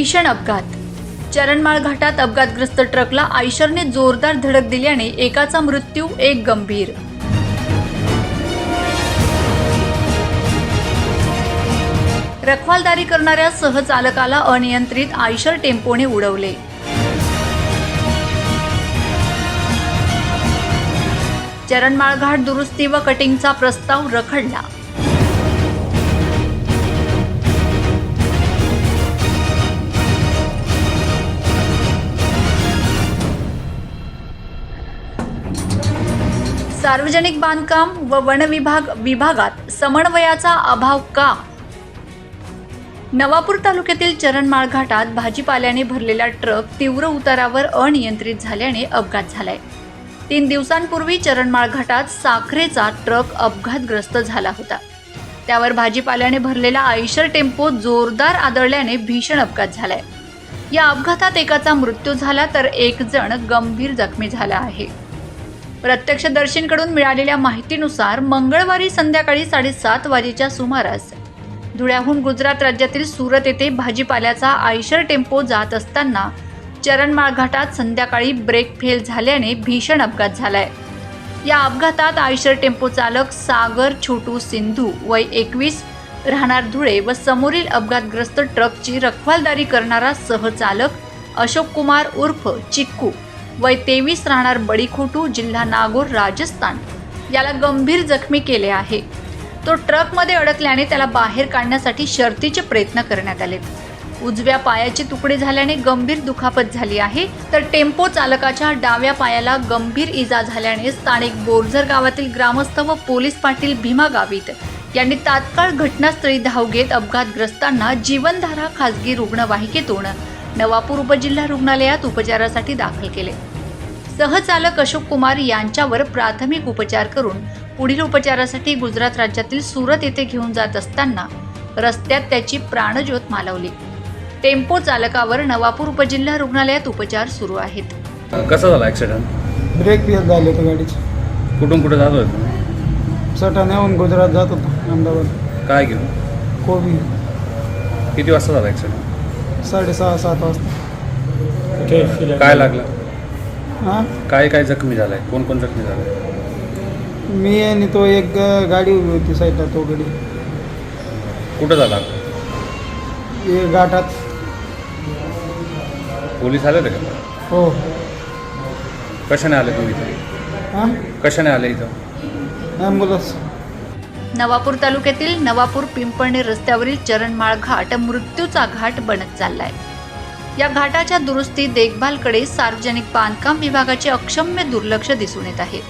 भीषण अपघात. चरणमाळ घाटात अपघातग्रस्त ट्रकला आयशरने जोरदार धडक दिल्याने एकाचा मृत्यू एक गंभीर. रखवालदारी करणाऱ्या सहचालकाला अनियंत्रित आयशर टेम्पोने उडवले. चरणमाळ घाट दुरुस्ती व कटिंगचा प्रस्ताव रखडला. सार्वजनिक बांधकाम व वन विभाग विभागात समन्वयाचा अभाव का? नवापूर तालुक्यातील चरणमाळ घाटात भाजीपाल्याने भरलेला ट्रक तीव्र उतारावर अनियंत्रित झाल्याने अपघात झालाय. तीन दिवसांपूर्वी चरणमाळ घाटात साखरेचा ट्रक अपघातग्रस्त झाला होता. त्यावर भाजीपाल्याने भरलेला आयशर टेम्पो जोरदार आदळल्याने भीषण अपघात झालाय. या अपघातात एकाचा मृत्यू झाला तर एक जण गंभीर जखमी झाला आहे. प्रत्यक्षदर्शींकडून मिळालेल्या माहितीनुसार मंगळवारी संध्याकाळी साडेसात वाजेच्या सुमारास धुळ्याहून गुजरात राज्यातील सुरत येथे भाजीपाल्याचा आयशर टेम्पो जात असताना चरणमाळ घाटात संध्याकाळी ब्रेक फेल झाल्याने भीषण अपघात झालाय. या अपघातात आयशर टेम्पो चालक सागर छोटू सिंधू वय एकवीस राहणार धुळे व समोरील अपघातग्रस्त ट्रकची रखवालदारी करणारा सहचालक अशोक कुमार उर्फ चिक्कू वय तेवीस राहणार बडीखोटू जिल्हा नागोर राजस्थान. याला गंभीर जखमी केले आहे. तो ट्रकमध्ये अडकल्याने त्याला बाहेर काढण्यासाठी शर्तीचे प्रयत्न करण्यात आले. उजव्या पायाचे तुकडे झाल्याने गंभीर दुखापत झाली आहे. तर टेम्पो चालकाच्या डाव्या पायाला गंभीर इजा झाल्याने स्थानिक बोरझर गावातील ग्रामस्थ व पोलीस पाटील भीमा गावित यांनी तात्काळ घटनास्थळी धाव घेत अपघातग्रस्तांना जीवनधारा खासगी रुग्णवाहिकेतून नवापूर उपजिल्हा रुग्णालयात उपचारासाठी दाखल केले. सहचालक अशोक कुमार यांच्यावर प्राथमिक उपचार करून पुढील उपचारासाठी गुजरात राज्यातील सुरत येथे घेऊन जात असताना रस्त्यात त्याची प्राणज्योत मालवली. टेम्पो चालकावर नवापूर उपजिल्हा रुग्णालयात उपचार सुरू आहेत. कसा झाला ॲक्सिडेंट ब्रेक फेल झाले होते गाडीचे. कुठून कुठे जात होते तुम्ही? सटाण्याहून गुजरात जात होतो अहमदाबाद. काय घेऊन? कोबी. किती वाजता झाला ॲक्सिडेंट साडेसहा सात वाजता. काय लागलं? हां? काय काय जखमी झालाय? कोण कोण जखमी झालाय? मी आणि तो एक ग- गाडी उभी होती साईडला तो गाडी. कुठं झाला? हे घाटात. पोलीस आले होते का? हो. कशाने आले तुम्ही इथं? हां? कशाने आले इथं? ॲम्ब्युलन्स. नवापूर तालुक्यातील नवापूर पिंपळणे रस्त्यावरील चरणमाळ घाट मृत्यूचा घाट बनत चाललाय. या घाटाच्या दुरुस्ती देखभालकडे सार्वजनिक बांधकाम विभागाचे अक्षम्य दुर्लक्ष दिसून येत आहे.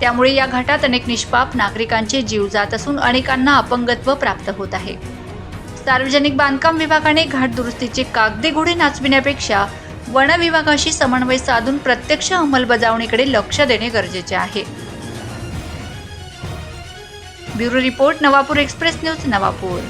त्यामुळे या घाटात अनेक निष्पाप नागरिकांचे जीव जात असून अनेकांना अपंगत्व प्राप्त होत आहे. सार्वजनिक बांधकाम विभागाने घाट दुरुस्तीचे कागदी घोडे नाचविण्यापेक्षा वन विभागाशी समन्वय साधून प्रत्यक्ष अंमलबजावणीकडे लक्ष देणे गरजेचे आहे. Bureau report Navapur express news Navapur.